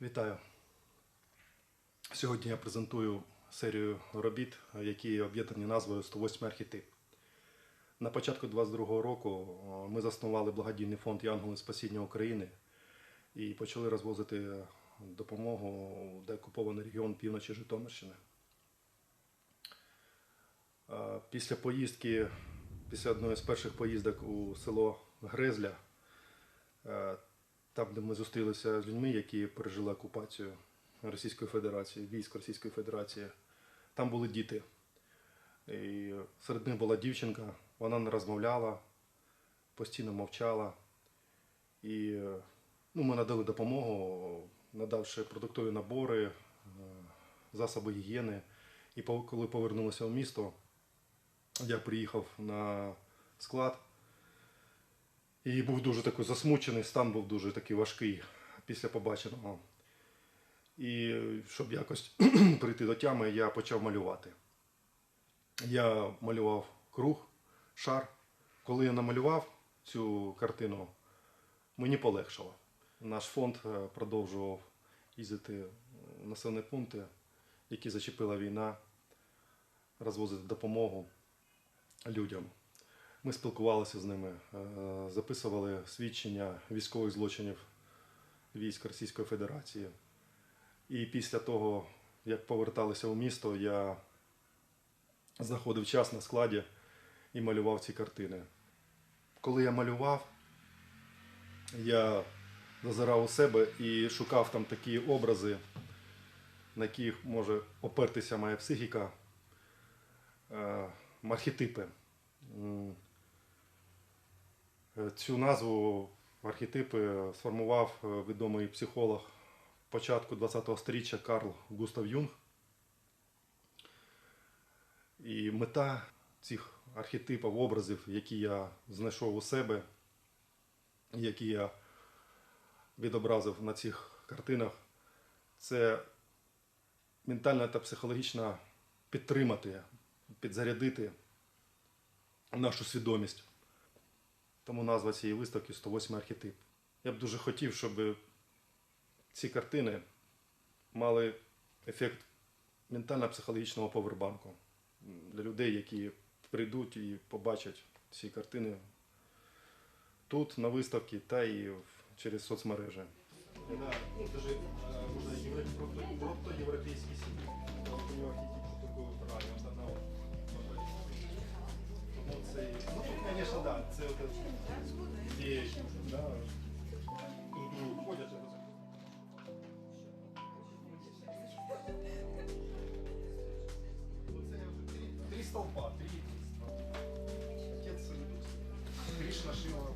Вітаю. Сьогодні я презентую серію робіт, які об'єднані назвою 108 архетип. На початку 22-го року ми заснували благодійний фонд Янголи Спасіння України і почали розвозити допомогу в деокупований регіон півночі Житомирщини. Е, Після поїздки, після одної з перших поїздок у село Грезля, е, там, де ми зустрілися з людьми, які пережили окупацію Російської Федерації, військ Російської Федерації, там були діти. І серед них була дівчинка, вона не розмовляла, постійно мовчала. І ну, ми надали допомогу, надавши продуктові набори, е, засоби гігієни. І коли повернулися в місто, я приїхав на склад. І був дуже такий засмучений, стан був дуже такий важкий після побаченого. І щоб якось прийти до тями, я почав малювати. Я малював круг, шар. Коли я намалював цю картину, мені полегшало. Наш фонд е, продовжував їздити в населені пункти, які зачепила війна, розвозити допомогу людям. Ми спілкувалися з ними, е, записували свідчення військових злочинів військ Російської Федерації. І після того, як поверталися у місто, я знаходив час на складі і малював ці картини. Коли я малював, я зазирав у себе і шукав там такі образи, на яких може опертися моя психіка, е, архетипи. Е, Цю назву архетипи сформував е, відомий психолог початку ХХ століття Карл Густав Юнг. І мета цих архетипів, образів, які я знайшов у себе, які я відобразив на цих картинах, це ментально та психологічно підтримати, підзарядити нашу свідомість. Тому назва цієї виставки 108 архетип. Я б дуже хотів, щоб ці картини мали ефект ментально-психологічного повербанку для людей, які прийдуть і побачать ці картини тут, на виставці, та і через соцмережі. Столпа, три Сын и Кришна, Шива,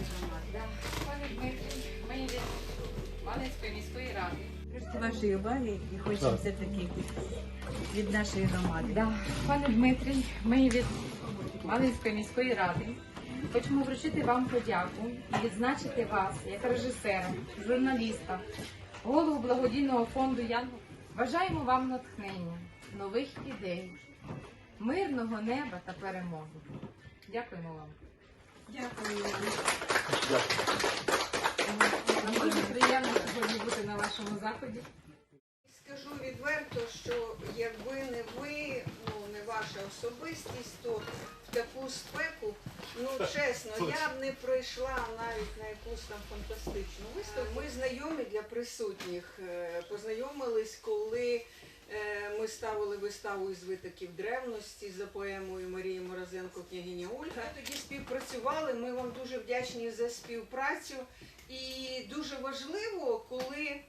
громади. Пане Дмитрий, ми від Малинської міської ради. Вашої і хочеться таки від нашої громади. Да. Пане Дмитрий, ми від Малинської міської ради хочемо вручити вам подяку і відзначити вас як режисера, журналіста, голову благодійного фонду Янгол. Бажаємо вам натхнення, нових ідей, мирного неба та перемоги. Дякуємо вам. Дякую. Нам дуже приємно сьогодні бути на вашому заході. Скажу відверто, що якби не ви, ну не ваша особистість, то в таку спеку, ну чесно, я б не пройшла навіть на якусь там фантастичну виставку. Ми знайомі для присутніх. е, Познайомились, коли е, ставили виставу із витоків древності за поемою Марії Морозенко Княгиня Ольга. Ми тоді співпрацювали. Ми вам дуже вдячні за співпрацю. І дуже важливо, коли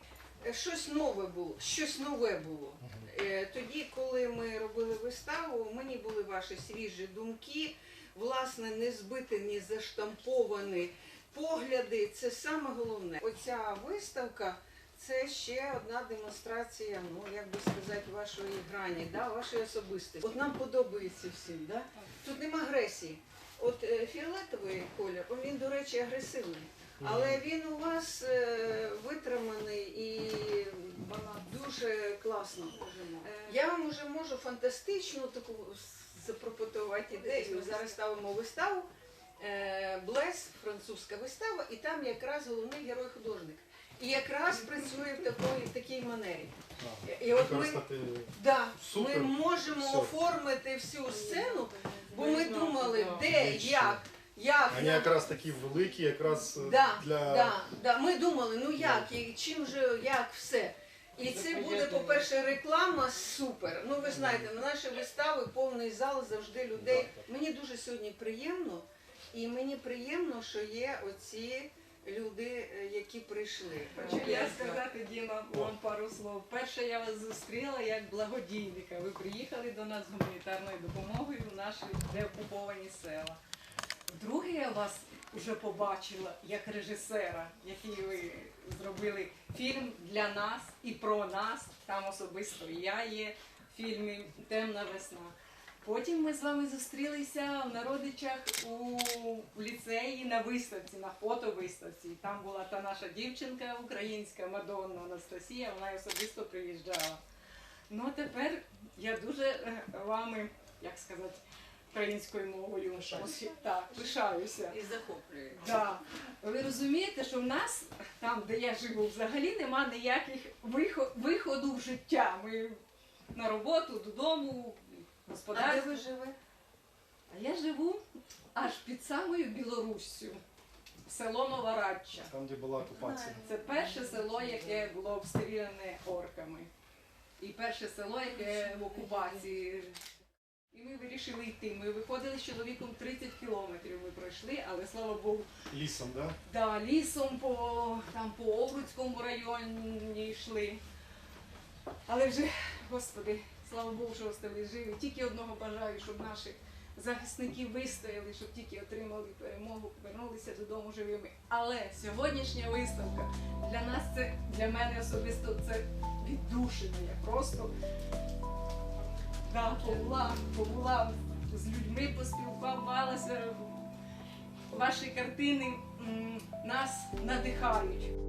е, щось нове було, щось нове було. Е, Тоді, коли ми робили виставу, мені були ваші свіжі думки, власне, не збити, не заштамповані погляди. Це саме головне. Оця виставка це ще одна демонстрація, ну як би сказати, вашої грані, да, вашої особистості. От нам подобається всім, да? Тут нема агресії. От е, фіолетовий колір, він, до речі, агресивний. Але він у вас е, витриманий і дуже класно. Е, Я вам уже можу фантастичну таку запропонувати ідею. Ми зараз ставимо виставу. е, Блес, французька вистава, і там якраз головний герой художник. І якраз працює в такій, в такій манері. І от ми, да, ми можемо Все. оформити всю сцену, бо ми думали, де, як, як. Вони якраз такі великі, якраз е, Да, для да, да. Ми думали, ну як, і чим же, як все. І це буде, по-перше, реклама супер. Ну ви знаєте, на наші вистави повний зал завжди людей. Мені дуже сьогодні приємно, і мені приємно, що є оці люди, е, які прийшли. Хочу я сказати, Діма, вам пару слов. Перше я вас зустріла як благодійника. Ви приїхали до нас з гуманітарною допомогою в наші деокуповані села. Друге, я вас вже побачила як режисера, який ви зробили фільм для нас і про нас. Там особисто я є в фільмі Темна весна. Потім ми з вами зустрілися в народичах у ліцеї на виставці, на фотовиставці. Там була та наша дівчинка українська Мадонна Анастасія, вона особисто приїжджала. Ну а тепер я дуже е, вами, як сказати, українською мовою так, пишаюся. І захоплює. Да. Ви розумієте, що в нас, там, де я живу, взагалі нема ніяких вихо- виходу в життя. Ми на роботу, додому, А де господарство. ви живете? А я живу аж під самою Білоруссю, село Новорадча. там, де була окупація. Це перше село, яке було обстріляне орками. І перше село, яке в окупації. І ми вирішили йти. Ми виходили з чоловіком 30 кілометрів. Ми пройшли, але слава Богу, Лісом, да? да, лісом по там по Овруцькому районі йшли. Але вже, господи, слава Богу, що остались живі. Тільки одного бажаю, щоб наші захисники вистояли, щоб тільки отримали перемогу, повернулися додому живими. Але сьогоднішня виставка для нас це для мене особисто це віддушина. Я просто да, побула, побула з людьми, поспілкувалася. Ваші картини нас надихають.